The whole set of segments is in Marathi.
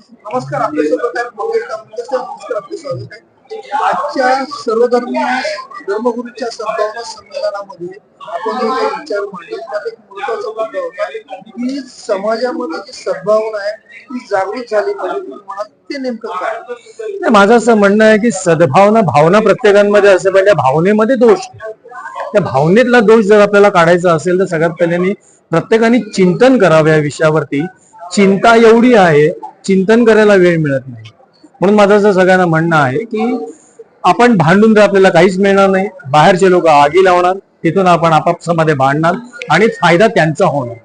नमस्कार आपल्यासोबत आपले आजच्या सर्वधर्मीय धर्मगुरूंच्या सद्भावना संमेलनामध्ये आपण जे काही विचार मांडले त्यात एक महत्त्वाचा मुद्दा होता की समाजामध्ये जी सद्भावना आहे ती जागृत झाली पाहिजे तुम्ही ते नेमकं काय? नाही, माझं असं म्हणणं आहे की सद्भावना भावना प्रत्येकांमध्ये असे पाहिजे भावनेमध्ये दोष त्या भावनेतला दोष जर आपल्याला काढायचा असेल तर सगळ्यात पहिल्यांनी प्रत्येकाने चिंतन करावं या विषयावरती. चिंता एवढी आहे चिंतन करायला वेळ मिळत नाही. म्हणून माझं असं सगळ्यांना म्हणणं आहे की आपण भांडून तर आपल्याला काहीच मिळणार नाही. बाहेरचे लोक आगी लावणार तिथून आपण आपापसामध्ये भांडणार आणि फायदा त्यांचा होणार.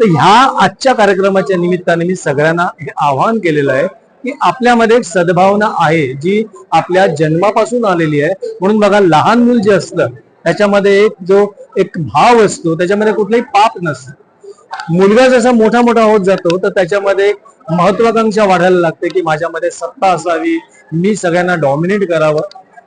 तर ह्या आजच्या कार्यक्रमाच्या निमित्ताने मी सगळ्यांना हे आवाहन केलेलं आहे की आपल्यामध्ये एक सद्भावना आहे जी आपल्या जन्मापासून आलेली आहे. म्हणून बघा लहान मूल जे असतं त्याच्यामध्ये एक जो एक भाव असतो त्याच्यामध्ये कुठलंही पाप नसतं. मुलगा जसा मोठा मोठा होत जातो तर त्याच्यामध्ये महत्वाकांक्षा वाढायला लागते की माझ्यामध्ये सत्ता असावी मी सगळ्यांना डॉमिनेट करावं.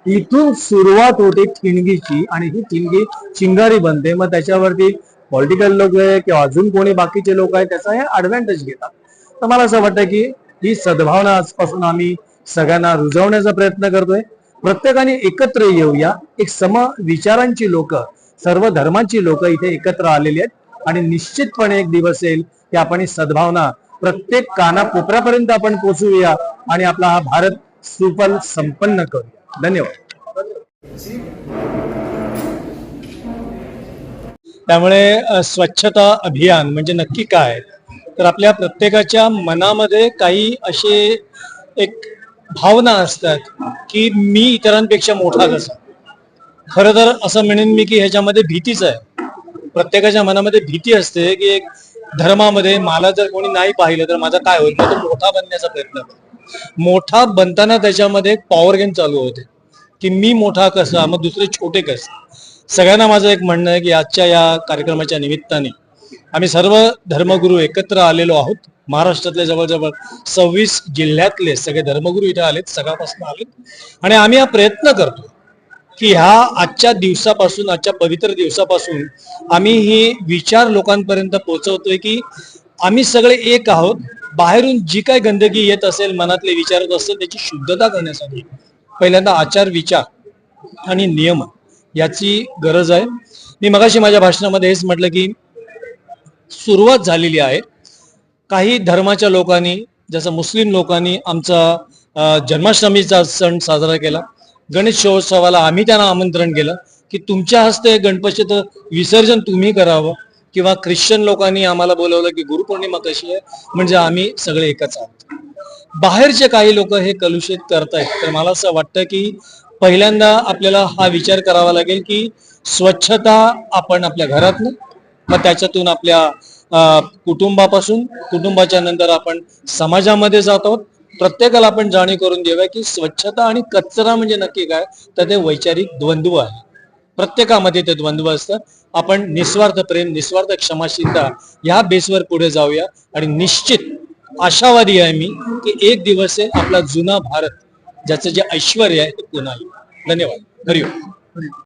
इथून सुरुवात होते ठिणगीची आणि ही ठिणगी चिंगारी बनते. मग त्याच्यावरती पॉलिटिकल लोक आहे किंवा अजून कोणी बाकीचे लोक आहेत त्याचा हे ऍडव्हान्टेज घेतात. तर मला असं वाटतं की ही सद्भावना आजपासून आम्ही सगळ्यांना रुजवण्याचा प्रयत्न करतोय. प्रत्येकाने एकत्र येऊया. एक सम विचारांची लोक सर्व धर्मांची लोक इथे एकत्र आलेली आहेत. आणि निश्चितपणे एक दिवस येईल की आपण ही सद्भावना प्रत्येक काना कोपऱ्यापर्यंत आपण पोचवूया आणि आपला हा भारत सुफल संपन्न करूया. धन्यवाद. त्यामुळे स्वच्छता अभियान म्हणजे नक्की काय? तर आपल्या प्रत्येकाच्या मनामध्ये काही असे एक भावना असतात की मी इतरांपेक्षा मोठा कसा? खरं तर असं म्हणेन मी की ह्याच्यामध्ये भीतीच आहे. प्रत्येकाच्या मनामध्ये भीती असते की एक धर्मामध्ये मला जर कोणी नाही पाहिलं तर माझा काय होईल? तो मोठा बनण्याचा प्रयत्न करतो मोठा बनताना त्याच्यामध्ये पॉवर गेम चालू होते. की मी मोठा कसा मग दुसरे छोटे कसं? सगळ्यांना माझं एक म्हणणं आहे की आजच्या या कार्यक्रमाच्या निमित्ताने आम्ही सर्व धर्मगुरू एकत्र आलेलो आहोत. महाराष्ट्रातले जवळजवळ सव्वीस जिल्ह्यातले सगळे धर्मगुरू इथे आलेत सगळ्यापासून आलेत. आणि आम्ही हा प्रयत्न करतो. की ह्या आजच्या दिवसापासून आजच्या पवित्र दिवसापासून आम्ही ही विचार लोकांपर्यंत पोहोचवतोय की आम्ही सगळे एक आहोत. बाहेरून जी काय गंदगी येत असेल मनातले विचार येत असेल त्याची शुद्धता करण्यासाठी पहिल्यांदा आचार विचार आणि नियम याची गरज आहे. मी मगाशी माझ्या भाषणामध्ये हेच म्हटलं की सुरुवात झालेली आहे. काही धर्माच्या लोकांनी जसं मुस्लिम लोकांनी आमचा जन्माष्टमीचा सण साजरा केला. गणेशोत्सवाला आम्ही त्यांना आमंत्रण केलं की तुमच्या हस्ते गणपतीचं विसर्जन तुम्ही करावं किंवा ख्रिश्चन लोकांनी आम्हाला बोलवलं की गुरुपौर्णिमा कशी आहे म्हणजे आम्ही सगळे एकच आहोत. बाहेरचे काही लोक हे कलुषित करतायत तर मला असं वाटतं की पहिल्यांदा आपल्याला हा विचार करावा लागेल की स्वच्छता आपण आपल्या घरातनं मग त्याच्यातून आपल्या कुटुंबापासून कुटुंबाच्या नंतर आपण समाजामध्ये जात आहोत प्रत्येकाला आपण जाणीव करून देऊया की स्वच्छता आणि कचरा म्हणजे नक्की काय? तर ते वैचारिक द्वंद्व आहे. प्रत्येकामध्ये ते द्वंद्व असतं. आपण निस्वार्थ प्रेम निस्वार्थ क्षमाशीलता या बेसवर पुढे जाऊया. आणि निश्चित आशावादी आहे मी की एक दिवस आहे आपला जुना भारत ज्याचं जे ऐश्वर आहे ते पुन्हा येईल. धन्यवाद. हरिओम.